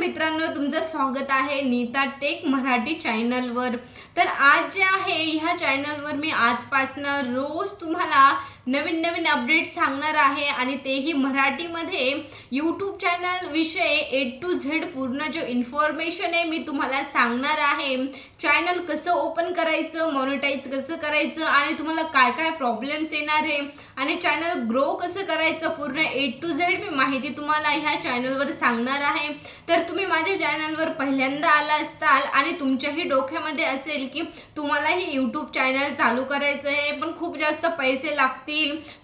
मित्रांनो तुमचं स्वागत आहे नीता टेक मराठी चॅनलवर तर आज जे आहे ह्या चॅनलवर मी आजपासनं रोज तुम्हाला नवीन नवीन अपडेट सांगणार आहे आणि तेही मराठीमध्ये. यूट्यूब चॅनलविषयी ए टू झेड पूर्ण जो इन्फॉर्मेशन आहे मी तुम्हाला सांगणार आहे. चॅनल कसं ओपन करायचं मॉनिटाईज कसं करायचं आणि तुम्हाला काय काय प्रॉब्लेम्स येणार आहे. आणि चॅनल ग्रो कसं करायचं पूर्ण ए टू झेड मी माहिती तुम्हाला ह्या चॅनलवर सांगणार आहे. तर तुम्ही माझ्या चॅनलवर पहिल्यांदा आला असताल आणि तुमच्याही डोक्यामध्ये असेल की तुम्हालाही यूट्यूब चॅनल चालू करायचं आहे. पण खूप जास्त पैसे लागतील.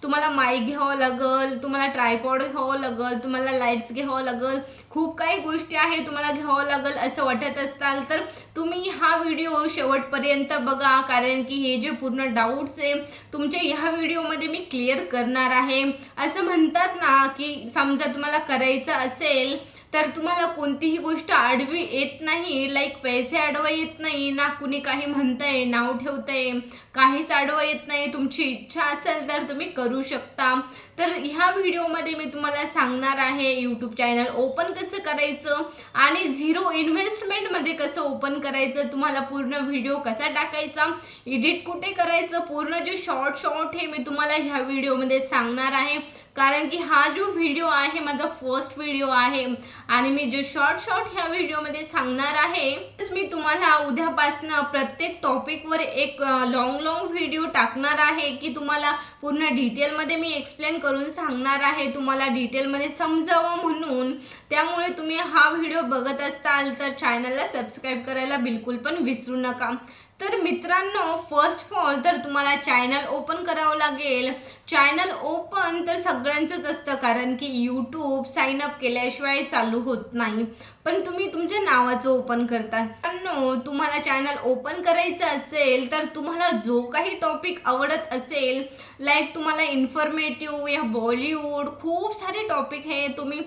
तुम्हाला माईक घ्यावं लागल तुम्हाला ट्रायपॉड घ्यावं लागल तुम्हाला लाईट्स घ्यावं लागल खूप काही गोष्टी आहे तुम्हाला घ्यावं लागल असं वाटत असताल तर तुम्ही हा व्हिडिओ शेवटपर्यंत बघा कारण की हे जे पूर्ण डाऊट्स आहे तुमच्या ह्या व्हिडिओमध्ये मी क्लिअर करणार आहे. असं म्हणतात ना की समजा तुम्हाला करायचं असेल तर तुम्हाला कोणतीही गोष्ट आडवी येत नाही लाईक पैसे आडवा येत नाही ना कुणी काही म्हणतंय नाव ठेवतंय काहीच आडवं येत नाही तुमची इच्छा असेल तर तुम्ही करू शकता. तर ह्या व्हिडिओमध्ये मी तुम्हाला सांगणार आहे यूट्यूब चॅनल ओपन कसं करायचं आणि झिरो इन्व्हेस्टमेंटमध्ये कसं ओपन करायचं तुम्हाला पूर्ण व्हिडिओ कसा टाकायचा एडिट कुठे करायचं पूर्ण जे शॉर्ट शॉर्ट हे मी तुम्हाला ह्या व्हिडिओमध्ये सांगणार आहे. कारण की हा जो व्हिडिओ आहे माझा फर्स्ट व्हिडिओ आहे आणि मी जे शॉर्ट शॉर्ट ह्या व्हिडिओमध्ये सांगणार आहे तेच मी तुम्हाला उद्यापासनं प्रत्येक टॉपिकवर एक लॉंग लॉंग व्हिडिओ टाकणार आहे की तुम्हाला पूर्ण डिटेलमध्ये मी एक्सप्लेन करून सांगणार आहे तुम्हाला डिटेलमध्ये समजावं म्हणून. त्यामुळे तुम्ही हा व्हिडिओ बघत असताल तर चॅनलला सबस्क्राईब करायला बिलकुल पण विसरू नका. तर मित्रांनो फर्स्ट ऑफ ऑल तर तुम्हाला चॅनल ओपन करावं लागेल. चॅनल ओपन तर सगळ्यांचंच असतं कारण की यूट्यूब साइन अप केल्याशिवाय चालू होत नाही. पण तुम्ही तुमच्या नावाचं ओपन करता. मित्रांनो तुम्हाला चॅनल ओपन करायचं असेल तर तुम्हाला जो काही टॉपिक आवडत असेल लाईक तुम्हाला इन्फॉर्मेटिव्ह या बॉलिवूड खूप सारे टॉपिक हे तुम्ही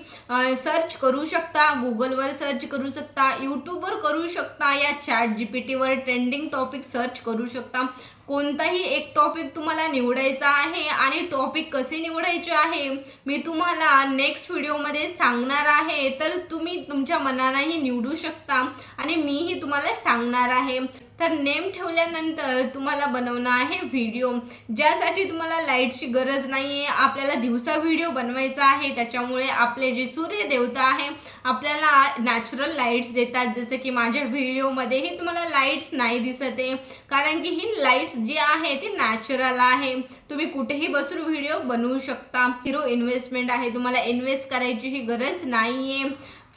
सर्च करू शकता गुगलवर सर्च करू शकता यूट्यूबवर करू शकता या चॅट जी पी टीवर ट्रेंडिंग टॉपिक टॉपिक सर्च करू शकता. कोणताही एक टॉपिक तुम्हाला निवडायचा आहे आणि टॉपिक कसे निवडायचे आहे मी तुम्हाला नेक्स्ट व्हिडिओमध्ये सांगणार आहे. तर तुम्ही तुमच्या मनानेही निवडू शकता आणि मीही तुम्हाला सांगणार आहे. तर नेम ठेवल्यानंतर तुम्हाला बनवणं आहे व्हिडिओ ज्यासाठी तुम्हाला लाईटची गरज नाही आहे आपल्याला दिवसा व्हिडिओ बनवायचा आहे त्याच्यामुळे आपले जे सूर्यदेवता आहे आपल्याला नॅचरल लाईट्स देतात. जसं की माझ्या व्हिडिओमध्येही तुम्हाला लाईट्स नाही दिसत. आहे कारण की ही लाईट्स जी आहे ती नॅचरल आहे. तुम्ही कुठेही बसून व्हिडिओ बनवू शकता. हिरो इन्व्हेस्टमेंट आहे. तुम्हाला इन्व्हेस्ट करायची ही गरज नाही आहे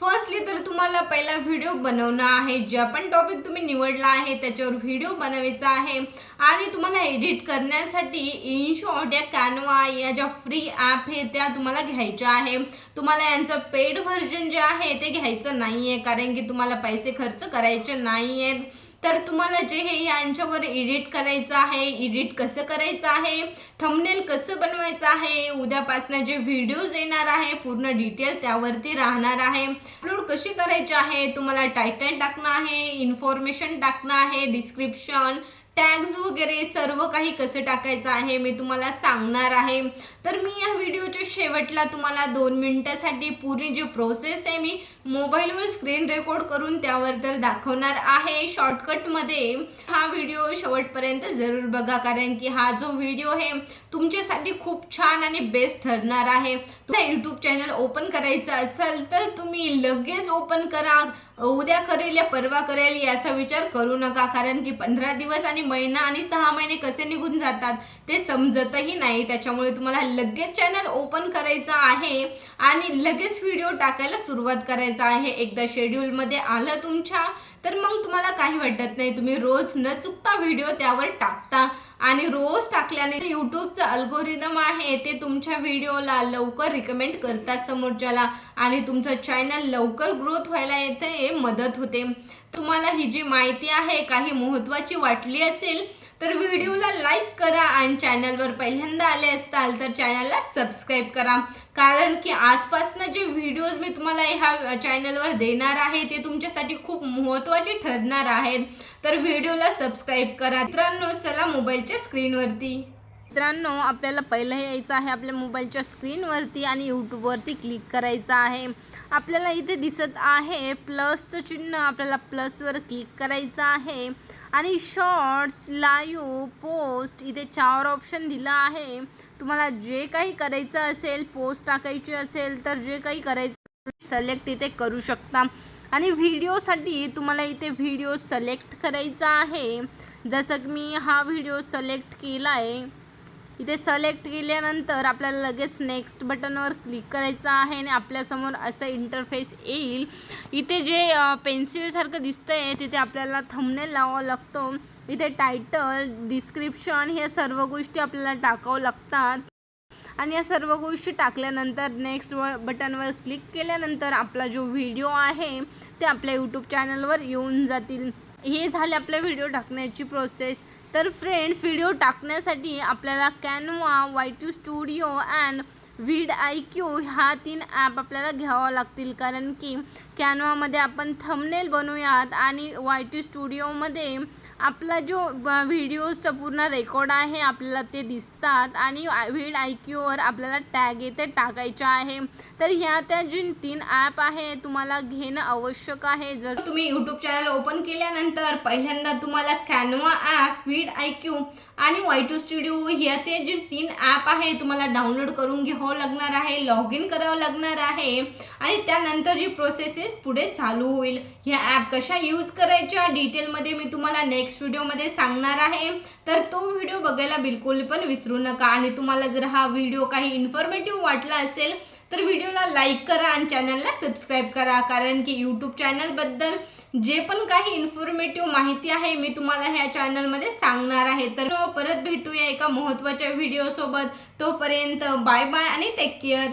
फर्स्टली तर तुम्हाला पहिला व्हिडिओ बनवणं आहे. ज्या पण टॉपिक तुम्ही निवडला आहे त्याच्यावर व्हिडिओ बनवायचा आहे. आणि तुम्हाला एडिट करण्यासाठी इनशॉट या कॅनवा या ज्या फ्री ॲप आहे त्या तुम्हाला घ्यायच्या आहे. तुम्हाला यांचं पेड व्हर्जन जे आहे ते घ्यायचं नाही आहे कारण की तुम्हाला पैसे खर्च करायचे नाही आहेत तर तुम्हाला जे हे यांच्यावर एडिट करायचं आहे एडिट कसं करायचं आहे थंबनेल कसं बनवायचं आहे उद्यापासून जे व्हिडिओज येणार आहे पूर्ण डिटेल त्यावरती राहणार आहे. अपलोड कशी करायचे आहे तुम्हाला टायटल टाकणं आहे इन्फॉर्मेशन टाकणं आहे डिस्क्रिप्शन टॅग्स वगैरे सर्व काही कसं टाकायचं आहे मी तुम्हाला सांगणार आहे. तर मी या व्हिडिओच्या शेवटला तुम्हाला दोन मिनटासाठी पूर्ण जी प्रोसेस आहे मी मोबाईलवर स्क्रीन रेकॉर्ड करून त्यावर तर दाखवणार आहे. शॉर्टकटमध्ये हा व्हिडिओ शेवटपर्यंत जरूर बघा कारण की हा जो व्हिडिओ आहे तुमच्यासाठी खूप छान आणि बेस्ट ठरणार आहे. तुम्हाला यूट्यूब चॅनल ओपन करायचं असेल तर तुम्ही लगेच ओपन करा. उद्या करेल या परवा करेल याचा विचार करू नका कारण की पंधरा दिवस आणि महिना आणि सहा महिने कसे निघून जातात? ते समजतही नाही. त्याच्यामुळे तुम्हाला लगेच चॅनल ओपन करायचं आहे आणि लगेच व्हिडिओ टाकायला सुरुवात करायचं आहे. एकदा शेड्यूलमध्ये आलं तुमच्या तर मग तुम्हाला काही वाटत नाही. तुम्ही रोज न चुकता व्हिडिओ त्यावर टाकता. आणि रोज टाकल्याने यूट्यूबचं अल्गोरिदम आहे ते तुमच्या व्हिडिओला लवकर रिकमेंड करतात समोरच्याला. आणि तुमचं चॅनल लवकर ग्रोथ व्हायला येते मदत होते. तुम्हाला ही जी माहिती आहे काही महत्त्वाची वाटली असेल तर व्हिडिओला लाईक करा आणि चॅनलवर पहिल्यांदा आले असताल तर चॅनलला सबस्क्राईब करा. कारण की आजपासनं जे व्हिडिओज मी तुम्हाला ह्या चॅनलवर देणार आहे ते तुमच्यासाठी खूप महत्त्वाचे ठरणार आहेत. तर व्हिडिओला सबस्क्राईब करा. मित्रांनो चला मोबाईलच्या स्क्रीनवरती मित्रांनो आपल्याला पहिलं यायचं आहे आपल्या मोबाईलच्या स्क्रीनवरती आणि यूट्यूबवरती क्लिक करायचं आहे. आपल्याला इथे दिसत आहे प्लसचं चिन्ह आपल्याला प्लसवर क्लिक करायचं आहे. आणि शॉर्ट्स लाईव्ह पोस्ट इथे चार ऑप्शन दिलं आहे. तुम्हाला जे काही करायचं असेल पोस्ट टाकायची असेल तर जे काही करायचं सिलेक्ट इथे करू शकता. आणि व्हिडिओसाठी तुम्हाला इथे व्हिडिओ सिलेक्ट करायचा आहे. जसं की मी हा व्हिडिओ सिलेक्ट केला आहे इथे सलेक्ट केल्यानंतर आपल्याला लगेच नेक्स्ट बटनवर क्लिक करायचं आहे आणि आपल्यासमोर असं इंटरफेस येईल. इथे जे पेन्सिलसारखं दिसतं आहे तिथे आपल्याला थंबनेल लावावं लागतो. इथे टायटल डिस्क्रिप्शन हे सर्व गोष्टी आपल्याला टाकावं लागतात. आणि या सर्व गोष्टी टाकल्यानंतर नेक्स्ट व बटनवर क्लिक केल्यानंतर आपला जो व्हिडिओ आहे ते आपल्या यूट्यूब चॅनलवर येऊन जातील. हे झाले आपल्या व्हिडिओ टाकण्याची प्रोसेस तर फ्रेंड्स व्हिडिओ टाकण्यासाठी आपल्याला Canva Y two studio and vid I Q ह्या तीन ॲप आपल्याला घ्यावं लागतील. कारण की कॅनवामध्ये आपण थंबनेल बनवूयात आणि वाय टी स्टुडिओमध्ये आपला जो व्हिडिओजचा पूर्ण रेकॉर्ड आहे आपल्याला ते दिसतात आणि व्हीड आय क्यूवर आपल्याला टॅग येते टाकायच्या आहे. तर ह्या त्या जी तीन ॲप आहे तुम्हाला घेणं आवश्यक आहे. जर तुम्ही यूट्यूब चॅनल ओपन केल्यानंतर पहिल्यांदा तुम्हाला Canva app vid I Q आणि वाय टू स्टुडिओ ह्या ते जे तीन ॲप आहे तुम्हाला डाउनलोड करून घ्यावं लागणार आहे लॉग इन करावं लागणार आहे आणि त्यानंतर जी प्रोसेस आहे पुढे चालू होईल. ह्या ॲप कशा यूज करायच्या डिटेलमध्ये मी तुम्हाला नेक्स्ट व्हिडिओमध्ये सांगणार आहे. तर तो व्हिडिओ बघायला बिलकुल पण विसरू नका. आणि तुम्हाला जर हा व्हिडिओ काही इन्फॉर्मेटिव्ह वाटला असेल तर व्हिडिओला लाईक करा आणि चॅनलला सबस्क्राईब करा. कारण की यूट्यूब चॅनलबद्दल जे पण काही इन्फॉर्मेटिव्ह माहिती आहे मी तुम्हाला ह्या चॅनलमध्ये सांगणार आहे. तर परत भेटूया एका महत्त्वाच्या व्हिडिओसोबत तोपर्यंत बाय बाय आणि टेक केअर